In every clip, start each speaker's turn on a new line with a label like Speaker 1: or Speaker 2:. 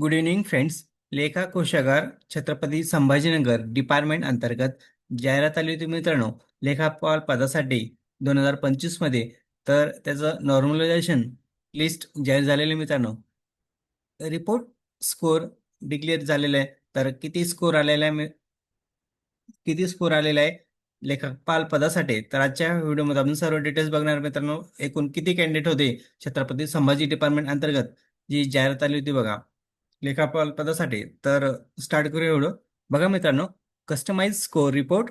Speaker 1: Good evening friends लेखा कोशागार Chhatrapati Sambhajinagar department अंतर्गत जाहिरात आली होती मित्रांनो. लेखापाल पदासाठी दोन हजार पंचवीसमध्ये. तर त्याचं नॉर्मलायझेशन लिस्ट जाहीर झालेलं आहे मित्रांनो. रिपोर्ट स्कोर डिक्लेअर झालेला आहे. तर किती स्कोर आलेला आहे मी- किती स्कोर आलेला आहे? लेखपाल पदासाठी. तर आजच्या व्हिडिओमध्ये आपण सर्व डिटेल्स बघणार मित्रांनो. एकूण किती कॅन्डिडेट होते? छत्रपती संभाजी डिपार्टमेंट अंतर्गत. जी जाहिरात आली होती बघा. लेखापाल पदासाठी तर स्टार्ट करूया एवढं. बघा मित्रांनो customise score report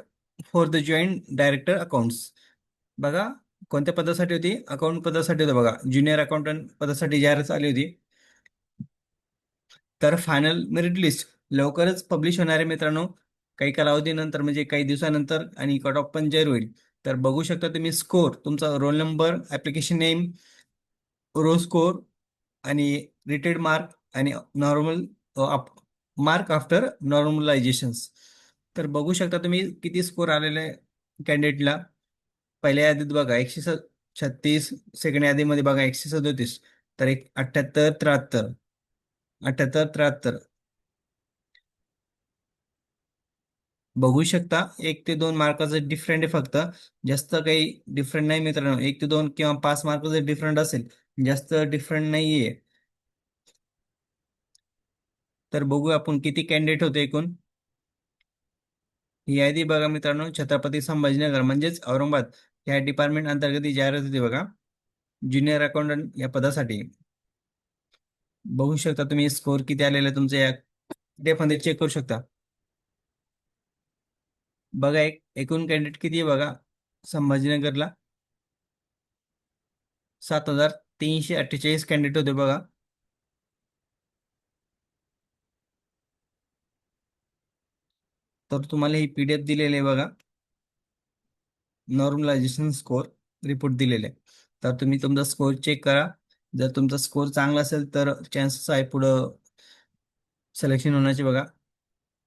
Speaker 1: for the joint director accounts बघा कोणत्या पदासाठी होती? अकाउंट पदासाठी होतं बघा. ज्युनियर अकाउंटंट पदासाठी जाहिरात आली होती. तर फायनल मेरिट लिस्ट लवकरच पब्लिश होणार आहे मित्रांनो. काही कालावधीनंतर म्हणजे काही दिवसानंतर आणि कट ऑफ पण जाहीर होईल. तर बघू शकता तुम्ही स्कोर तुमचा roll number application name raw score आणि रिटेड मार्क आणि नॉर्मल मार्क आफ्टर नॉर्मलायझेशन्स तर बघू शकता तुम्ही किती स्कोर आलेले कॅन्डिडेटला पहिल्या यादीत बघा एकशे स छत्तीस. सेकंड यादीमध्ये बघा एकशे सदोतीस. तर एक अठ्ठ्याहत्तर त्र्याहत्तर. अठ्ठ्याहत्तर त्र्याहत्तर. बघू शकता एक ते दोन मार्काचं डिफरंट आहे फक्त. जास्त काही डिफरंट नाही मित्रांनो. एक ते दोन किंवा पाच मार्काचं डिफरंट असेल. जास्त डिफरंट नाहीये. तर बघू आपण किती कॅन्डिडेट होते एकूण. ही यादी बघा मित्रांनो छत्रपती संभाजीनगर म्हणजेच औरंगाबाद या डिपार्टमेंट अंतर्गत जाहिरात होती बघा. ज्युनियर अकाउंटंट या पदासाठी. बघू शकता तुम्ही स्कोर किती आलेला आहे या डेफमध्ये चेक करू शकता. बघा एक एकूण कॅन्डिडेट किती आहे बघा संभाजीनगरला. सात हजार तीनशे अठ्ठेचाळीस कॅन्डिडेट होते बघा. तर तुम्हाला ही पीडीएफ दिलेली आहे बघा. नॉर्मलायझेशन स्कोर रिपोर्ट दिलेले आहे. तर तुम्ही तुमचा स्कोर चेक करा. जर तुमचा स्कोर चांगला असेल तर चान्सेस आहे पुढं सिलेक्शन होण्याचे बघा.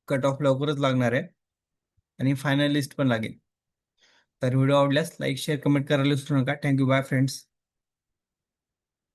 Speaker 1: कट ऑफ लवकरच लागणार आहे. आणि फायनल लिस्ट पण लागेल. तर व्हिडिओ आवडल्यास लाईक शेअर कमेंट करायला विसरू नका. Thank you bye friends